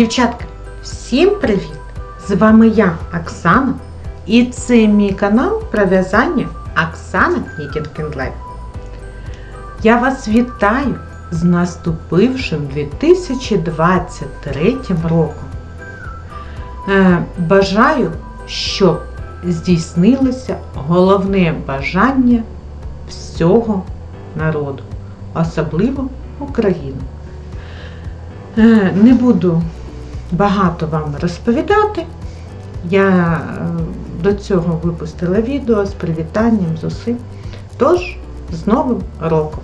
Дівчатка, всім привіт! З вами я, Оксана, і це мій канал про в'язання Оксана and Я вас вітаю з наступившим 2023 роком. Е, Бажаю, щоб здійснилося головне бажання всього народу, особливо України. Е, Не буду багато вам розповідати. Я е, до цього випустила відео з привітанням з усім. Тож, з Новим роком!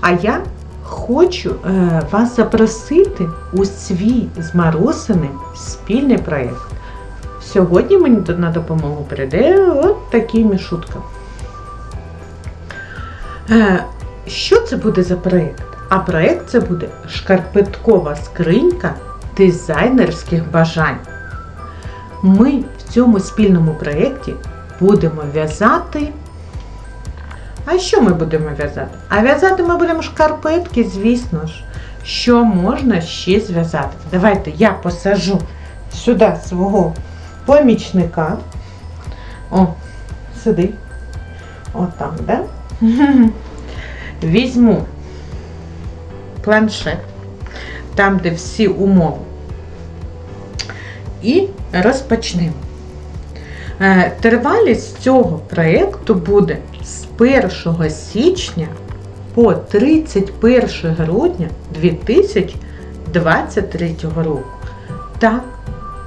А я хочу е, вас запросити у свій з Марусиним спільний проєкт. Сьогодні мені на допомогу прийде от такий мішутка. Е, Що це буде за проєкт? А проєкт це буде шкарпеткова скринька дизайнерських бажань. Ми в цьому спільному проєкті будемо в'язати. А що ми будемо в'язати? А в'язати ми будемо шкарпетки, звісно ж. Що можна ще зв'язати? Давайте я посажу сюди свого помічника. О, сиди. Отак, да? Візьму планшет, там, де всі умови. І розпочнемо. Е, Тривалість цього проєкту буде з 1 січня по 31 грудня 2023 року. Так,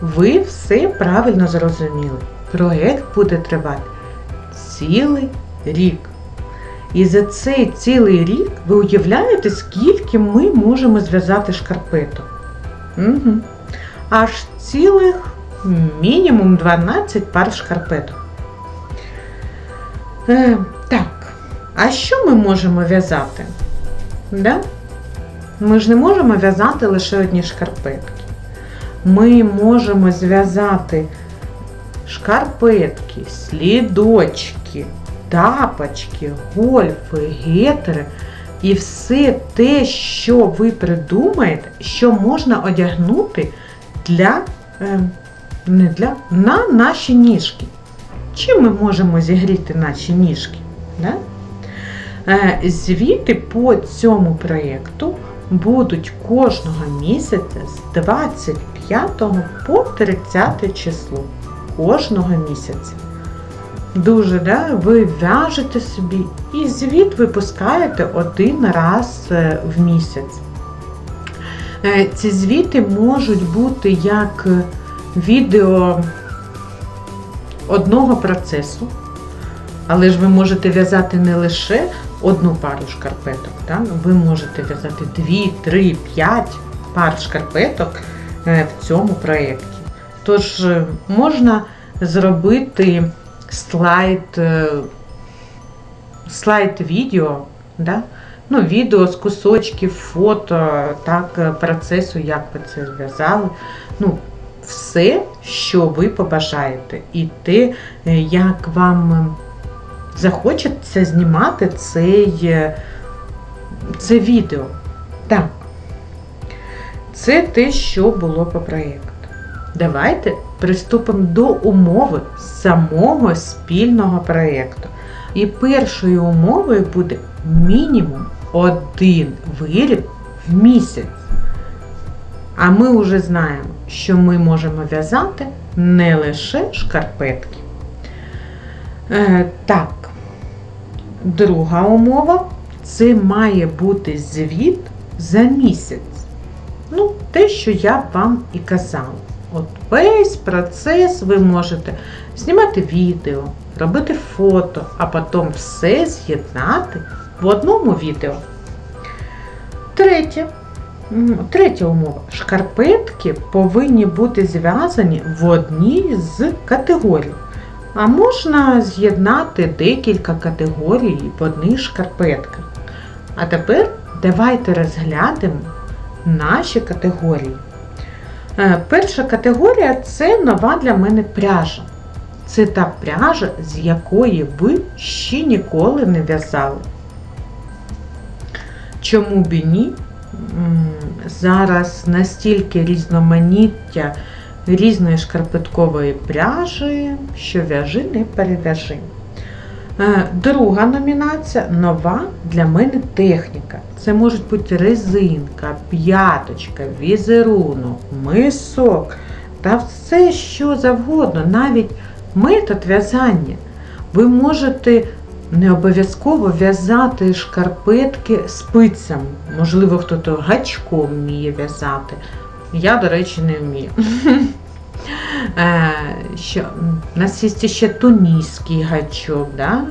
ви все правильно зрозуміли. Проєкт буде тривати цілий рік. І за цей цілий рік ви уявляєте, скільки ми можемо зв'язати шкарпеток? Угу. Аж цілих мінімум 12 пар шкарпеток. Е, так, а що ми можемо в'язати? Да? Ми ж не можемо в'язати лише одні шкарпетки. Ми можемо зв'язати шкарпетки, слідочки, тапочки, гольфи, гетери і все те, що ви придумаєте, що можна одягнути для, е, не для, на наші ніжки. Чим ми можемо зігріти наші ніжки? Да? Е, Звіти по цьому проєкту будуть кожного місяця з 25 по 30 число. Кожного місяця. Дуже, да? ви в'яжете собі і звіт випускаєте один раз е, в місяць. Е, Ці звіти можуть бути як відео одного процесу, але ж ви можете в'язати не лише одну пару шкарпеток, да? ви можете в'язати 2, 3, 5 пар шкарпеток е, в цьому проєкті. Тож е, можна зробити слайд, е, слайд відео, да? Ну, відео з кусочків, фото, так, е, процесу, як ви це зв'язали. Ну, все, що ви побажаєте, і те, як вам захочеться знімати цей, е, це відео. Так. Це те, що було по проєкту. Давайте приступимо до умови самого спільного проєкту. І першою умовою буде мінімум один виріб в місяць. А ми вже знаємо, що ми можемо в'язати не лише шкарпетки. Е, так, друга умова це має бути звіт за місяць. Ну, те, що я вам і казала. От весь процес ви можете знімати відео, робити фото, а потім все з'єднати в одному відео. Третє. Третя умова. Шкарпетки повинні бути зв'язані в одній з категорій. А можна з'єднати декілька категорій в одних шкарпетках. А тепер давайте розглянемо наші категорії. Е, Перша категорія це нова для мене пряжа. Це та пряжа, з якої ви ще ніколи не в'язали. Чому б і ні? Зараз настільки різноманіття різної шкарпеткової пряжі, що в'яжи не перев'яжи. Е, Друга номінація нова для мене техніка. Це можуть бути резинка, п'яточка, візерунок, мисок та все, що завгодно, навіть метод в'язання. Ви можете не обов'язково в'язати шкарпетки спицями. Можливо, хтось гачком вміє в'язати. Я, до речі, не вмію. Е, у нас є ще тунійський гачок, да?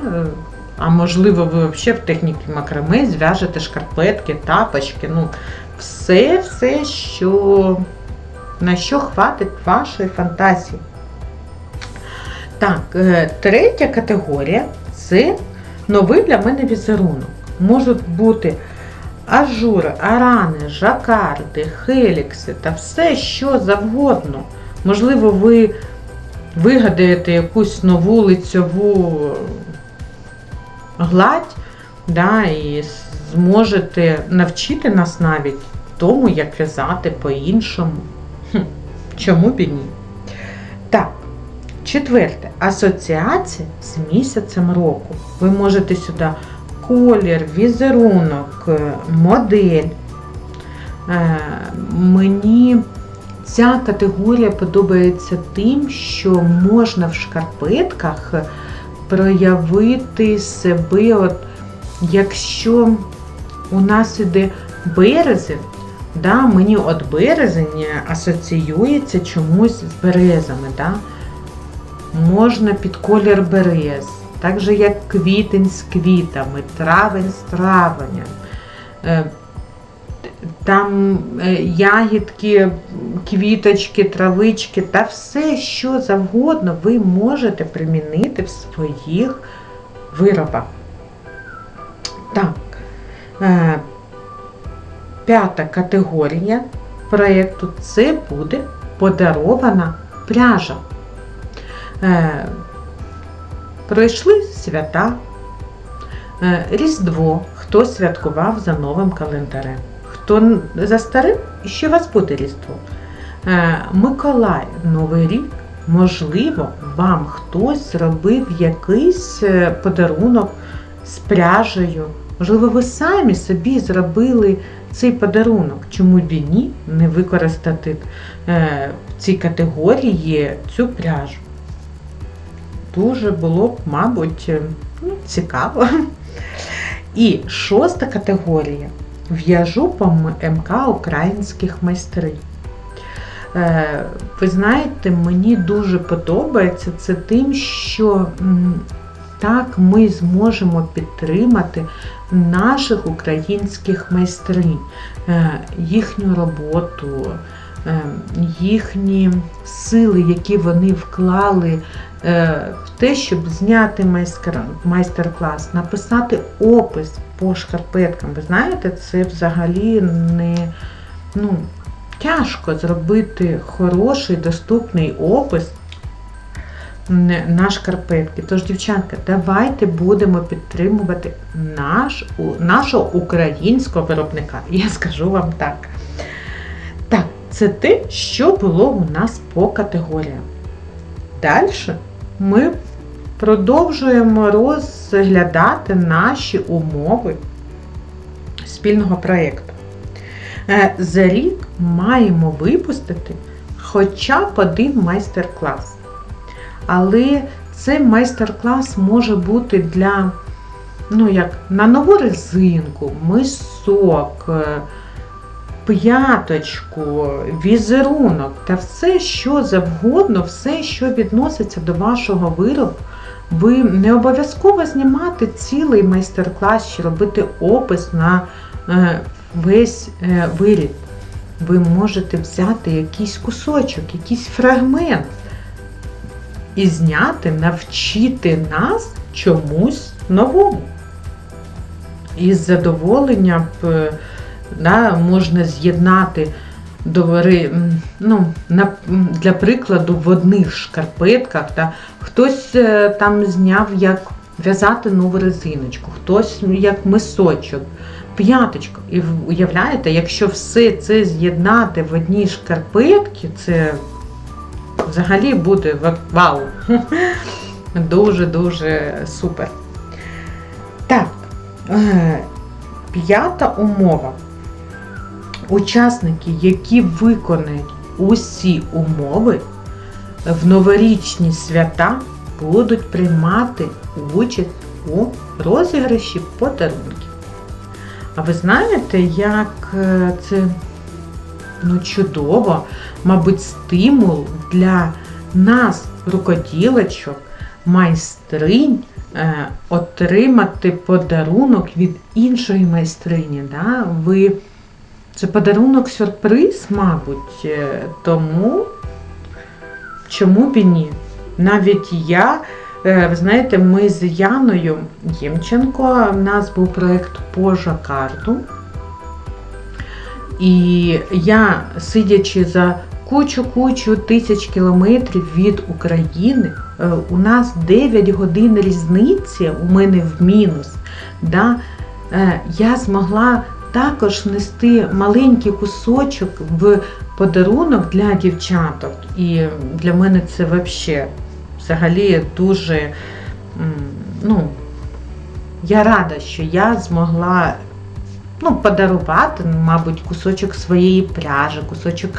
А можливо, ви взагалі в техніці макраме зв'яжете шкарпетки, тапочки, ну, все, все, що на що хватить вашої фантазії. Так, е, третя категорія це новий для мене візерунок. Можуть бути ажури, арани, жакарди, хелікси та все, що завгодно. Можливо, ви вигадаєте якусь нову лицьову гладь да, і зможете навчити нас навіть тому, як в'язати по-іншому. Чому б і ні? Четверте. Асоціація з місяцем року. Ви можете сюди колір, візерунок, е, модель. Е, Мені ця категорія подобається тим, що можна в шкарпетках проявити себе, от, якщо у нас іде березень, да, мені от березень асоціюється чомусь з березами. Да? Можна під колір берез, так же як квітень з квітами, травень з травенем. Е, Там е, ягідки, квіточки, травички та все, що завгодно, ви можете примінити в своїх виробах. Так, е, п'ята категорія проєкту це буде подарована пряжа. Е, Пройшли свята, е, Різдво, хто святкував за новим календарем. Хто за старим, ще вас буде Різдво. Е, Миколай, Новий рік, можливо, вам хтось зробив якийсь е, подарунок з пряжею. Можливо, ви самі собі зробили цей подарунок. Чому б і ні не використати е, в цій категорії цю пряжу? Дуже було б, мабуть, е, ну, цікаво. І шоста категорія. В'яжу по МК українських майстрів. Е, Ви знаєте, мені дуже подобається це тим, що так ми зможемо підтримати наших українських майстрів, е, їхню роботу, їхні сили, які вони вклали е, в те, щоб зняти майстер- майстер-клас, написати опис по шкарпеткам. Ви знаєте, це взагалі не ну, тяжко зробити хороший доступний опис на шкарпетки. Тож, дівчатка, давайте будемо підтримувати наш, нашого українського виробника. Я скажу вам так. Це те, що було у нас по категоріям. Далі ми продовжуємо розглядати наші умови спільного проєкту. Е, За рік маємо випустити хоча б один майстер-клас. Але цей майстер-клас може бути для, ну як, на нову резинку, мисок, е, п'яточку, візерунок та все, що завгодно, все, що відноситься до вашого виробу. Ви не обов'язково знімати цілий майстер-клас чи робити опис на е, весь е, виріб. Ви можете взяти якийсь кусочок, якийсь фрагмент і зняти, навчити нас чомусь новому. І з задоволенням да, можна з'єднати довари, ну, на, для прикладу, в одних шкарпетках. Да, хтось е, там зняв, як в'язати нову резиночку, хтось як мисочок п'яточку. І уявляєте, якщо все це з'єднати в одній шкарпетці, це взагалі буде вау. Дуже-дуже супер. Так, е, п'ята умова. Учасники, які виконають усі умови в новорічні свята, будуть приймати участь у розіграші подарунків. А ви знаєте, як е, це ну, чудово, мабуть, стимул для нас, рукоділочок, майстринь, е, отримати подарунок від іншої майстрині. Да? Ви... Це подарунок сюрприз, мабуть, е, тому чому б і ні? Навіть я, е, ви знаєте, ми з Яною Ємченко, в нас був проєкт по жакарду. І я, сидячи за кучу-кучу тисяч кілометрів від України, е, у нас 9 годин різниці, у мене в мінус. Да? Я змогла також нести маленький кусочок в подарунок для дівчаток. І для мене це вообще, взагалі дуже. Ну, я рада, що я змогла ну, подарувати, мабуть, кусочок своєї пряжі, кусочок,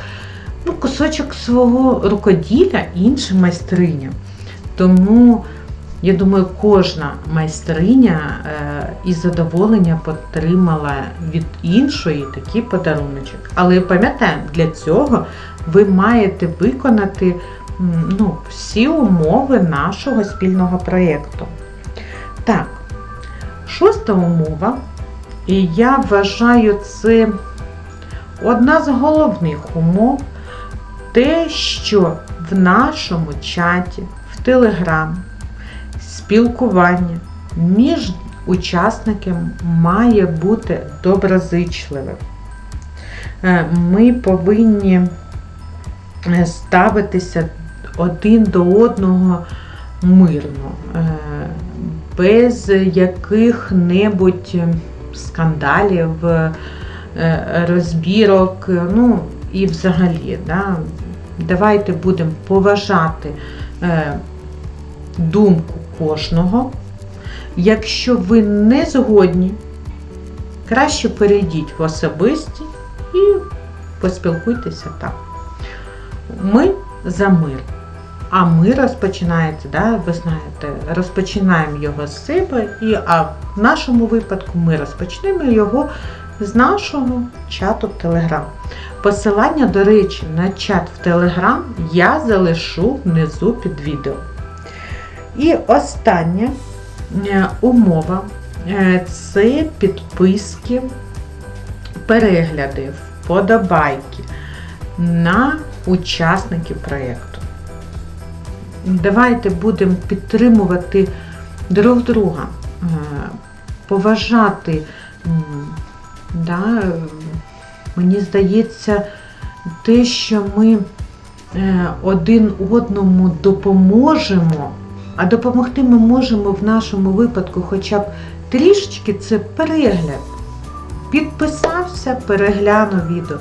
ну, кусочок свого рукоділля іншим майстриням. Тому я думаю, кожна майстриня е, із задоволенням отримала від іншої такий подаруночок. Але пам'ятаємо, для цього ви маєте виконати ну, всі умови нашого спільного проєкту. Так, шоста умова, і я вважаю це одна з головних умов, те, що в нашому чаті, в Телеграм, спілкування між учасниками має бути доброзичливим. Е, Ми повинні е, ставитися один до одного мирно, е, без яких-небудь скандалів, розбірок, ну і взагалі, да, давайте будемо поважати думку кожного. Якщо ви не згодні, краще перейдіть в особисті і поспілкуйтеся так. Ми за мир. А мир розпочинається, да, ви знаєте, розпочинаємо його з себе, і, а в нашому випадку ми розпочнемо його з нашого чату в Телеграм. Посилання, до речі, на чат в Телеграм я залишу внизу під відео. І остання е, умова е, це підписки, перегляди, вподобайки на учасників проєкту. Давайте будемо підтримувати друг друга, е, поважати. Да, мені здається, те, що ми один одному допоможемо, а допомогти ми можемо в нашому випадку хоча б трішечки це перегляд. Підписався, переглянув відео.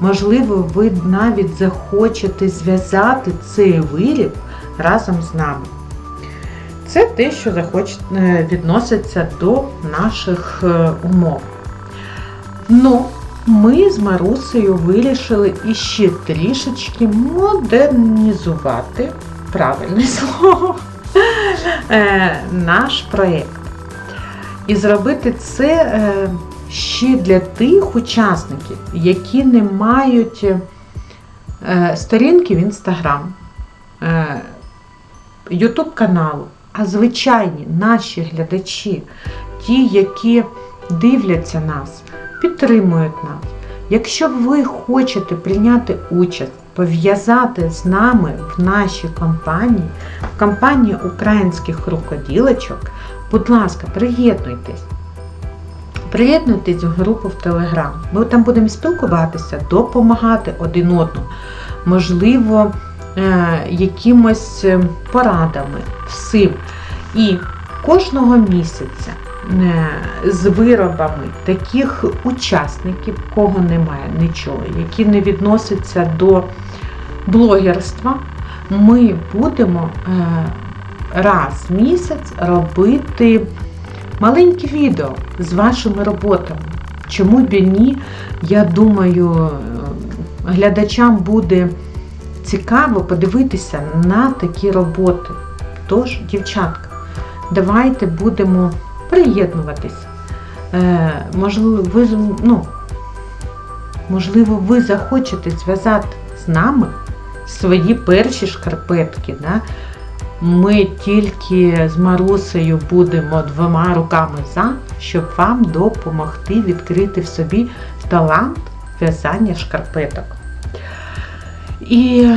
Можливо, ви навіть захочете зв'язати цей виріб разом з нами. Це те, що е, відноситься до наших е, умов. Ну, ми з Марусею вирішили іще трішечки модернізувати правильне слово наш проєкт. І зробити це е, ще для тих учасників, які не мають е, сторінки в Інстаграм, е, Ютуб каналу, а звичайні наші глядачі, ті, які дивляться нас, підтримують нас. Якщо ви хочете прийняти участь, пов'язати з нами в нашій компанії, в компанії українських рукоділочок, будь ласка, приєднуйтесь. Приєднуйтесь в групу в Телеграм. Ми там будемо спілкуватися, допомагати один одному. Можливо, е, якимось порадами, всім. І кожного місяця з виробами таких учасників, кого немає нічого, які не відносяться до блогерства, ми будемо е, раз в місяць робити маленькі відео з вашими роботами. Чому б і ні? Я думаю, е, глядачам буде цікаво подивитися на такі роботи. Тож, дівчатка, давайте будемо приєднуватися. Е, можливо, ви, ну, можливо, ви захочете зв'язати з нами свої перші шкарпетки. Да? Ми тільки з Марусею будемо двома руками за, щоб вам допомогти відкрити в собі талант в'язання шкарпеток. І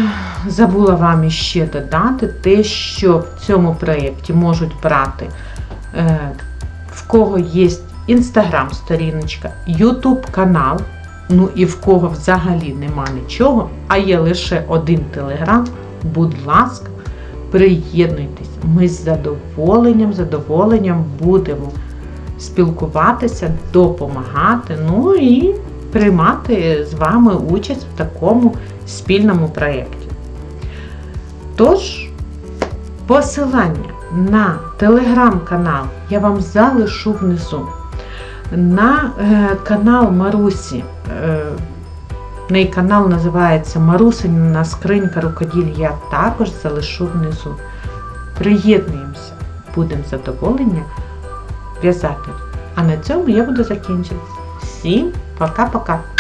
забула вам іще додати те, що в цьому проєкті можуть брати е, в кого є інстаграм-сторіночка, ютуб канал, ну і в кого взагалі нема нічого, а є лише один телеграм, будь ласка, приєднуйтесь. Ми з задоволенням, задоволенням будемо спілкуватися, допомагати, ну і приймати з вами участь в такому спільному проєкті. Тож, посилання на телеграм-канал я вам залишу внизу. На е, канал Марусі. Е, в неї канал називається Марусиніна скринька рукоділь. Я також залишу внизу. Приєднуємося, будемо задоволення в'язати. А на цьому я буду закінчити. Всім пока-пока!